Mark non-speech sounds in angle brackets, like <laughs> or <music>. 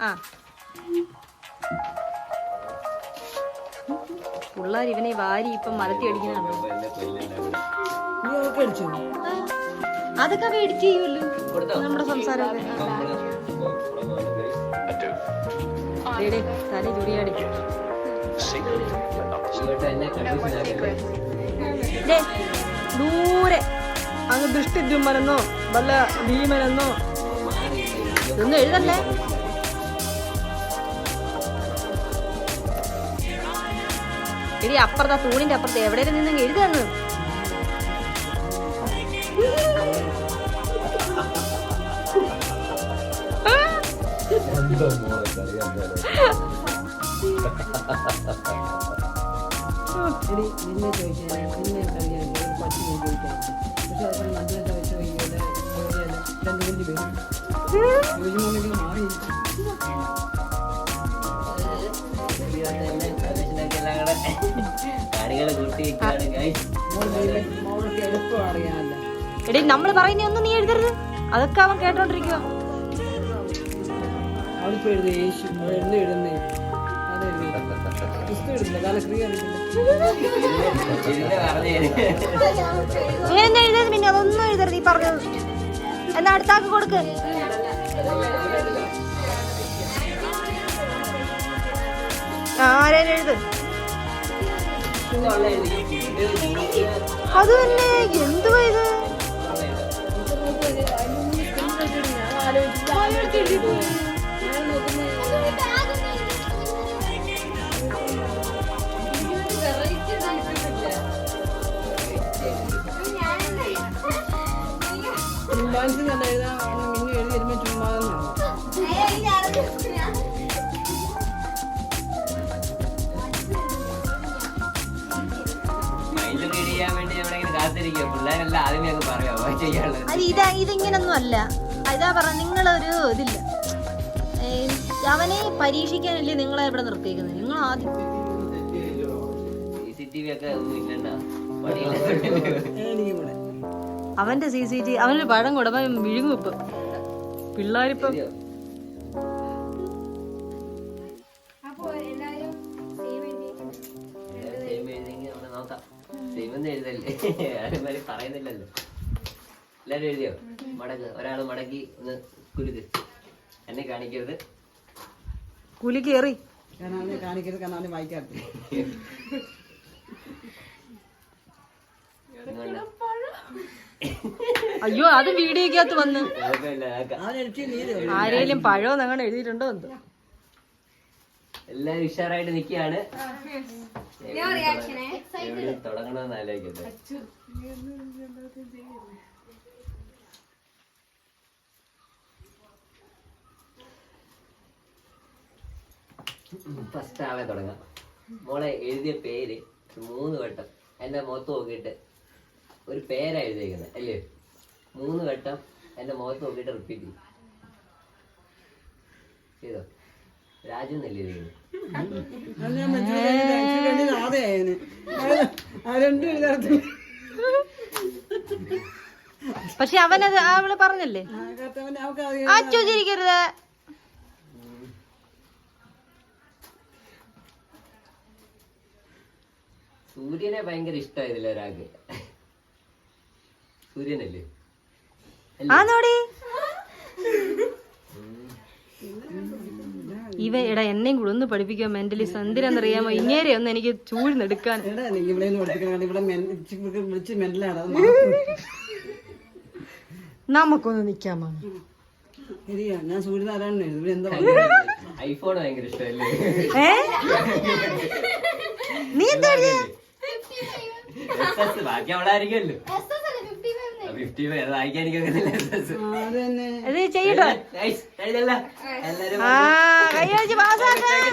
ആ. പിള്ളേർ ഇവനെ വാരി ഇപ്പം മലത്തി അടിക്കുന്നുണ്ടോ അതൊക്കെ അവ എഡിറ്റ് ചെയ്യുമല്ലോ. നമ്മുടെ സംസാരമൊക്കെ. തല ചുടിയാടി ദൂരെ. അങ്ങ് ദൃഷ്ടിദ്യുമ്മനെന്നോ വല്ല ഭീമനെന്നോ. ഒന്നും എഴുതല്ലേ എടി അപ്പുറത്തെ തൂണിന്റെ അപ്പുറത്ത് എവിടെ നിന്ന് എഴുതാന്ന്. എടി നിന്നെ ചോദിക്കാൻ നിന്നെ അറിയാൻ പട്ടി ചോദിക്കാൻ പക്ഷെ അത് മദ്രസ വെച്ച് കഴിഞ്ഞാൽ രണ്ടു കുഞ്ഞു പേരും ചോദിക്കുമ്പോൾ മാറി എടി നമ്മൾ പറയുന്ന ഒന്നും നീ എഴുതരുത്. അതൊക്കെ അവൻ കേട്ടോണ്ടിരിക്കുക എഴുതരുത് പിന്നെ? അതൊന്നും എഴുതരുത് നീ പറഞ്ഞത്. എന്നാ അടുത്താക്ക് കൊടുക്ക്. ആരേലും അത് തന്നെ എന്തുവാ ഇത്? തന്നെ എഴുതാൻ മിന്നു എഴുതി വരുമ്പോ ചുമ്മാ പിള്ളേരെല്ലാം ആദ്യമേ അങ്ങ് ചെയ്യാനുള്ളത് അത് ഇതാ ഇതിങ്ങനൊന്നും അല്ല. ഇതാ പറഞ്ഞ നിങ്ങളൊരു ഇതില്ല. ഏ, അവനെ പരീക്ഷിക്കാനല്ലേ നിങ്ങളെ ഇവിടെ നിർത്തിയിരിക്കുന്നത് നിങ്ങൾ ആദ്യം സി സി ടി വി ഒക്കെ ഒന്നും ഇല്ലണ്ട. പണിയില്ല. എനിക്ക് കൂടെ അവന്റെ സി സി ടി അവനൊരു പഴം കൂടെ വിഴുങ്ങും ഇപ്പം. പിള്ളേരിപ്പം എഴുതിയെങ്കിൽ നമ്മൾ നോക്കാം. ഒന്നും എഴുതല്ലേ? <laughs> ആരും പറയുന്നില്ലല്ലോ. എല്ലാരും എഴുതിയോ? മടക്ക് ഒരാൾ മടക്കി ഒന്ന് കുരുത്. എന്നെ കാണിക്കരുത്. കുലി കയറി കാണിക്കരുത് കാരണം ഇതുകൊണ്ട് അയ്യോ അത് വീഡിയോക്കകത്ത് വന്ന്. ആരേലും പഴം അങ്ങനെ എഴുതിയിട്ടുണ്ടോ എന്തോ? എല്ലാരും ഉഷാറായിട്ട് എവിടെ തുടങ്ങണമെന്ന് ആലോചിക്കട്ടെ. ഫസ്റ്റ് ആളെ തുടങ്ങാം. മോളെ എഴുതിയ പേര് മൂന്ന് വട്ടം. എന്റെ മുഖത്ത് നോക്കിയിട്ട് ഒരു പേരാ എഴുതിയേക്കുന്നത് അല്ലേ? മൂന്ന് വട്ടം എന്റെ മുഖത്ത് നോക്കിയിട്ട് റിപ്പീറ്റ് ചെയ്യും. ചെയ്തോ? രാജു ആ പക്ഷെ അവനത് അവൾ പറഞ്ഞല്ലേ? അച്ചു ചിരിക്കരുത് സൂര്യനെ ഭയങ്കര ഇഷ്ടമായതില്ല ഒരാൾക്ക് സൂര്യനല്ലേ? ആന്നോടി. ഇവ എടാ എന്നെയും കൂടെ ഒന്ന് പഠിപ്പിക്കുക മെന്റലി എന്തിനാന്നറിയാമോ ഇങ്ങേരെ ഒന്ന് എനിക്ക് ചൂഴ്ന്നെടുക്കാൻ. നമുക്കൊന്ന് നിക്കാമോ ഞാൻ സൂര്യനാരായണൻ ഇവിടെ എന്താ ഐഫോൺ ഭയങ്കര ഇഷ്ടമല്ലേ? നീ എന്താ ബാക്കി അത് അത് തന്നെ ഇത് ചെയ്യട്ടോ എല്ലാരും ആ കൈ വെച്ച് പാസ്സാക്ക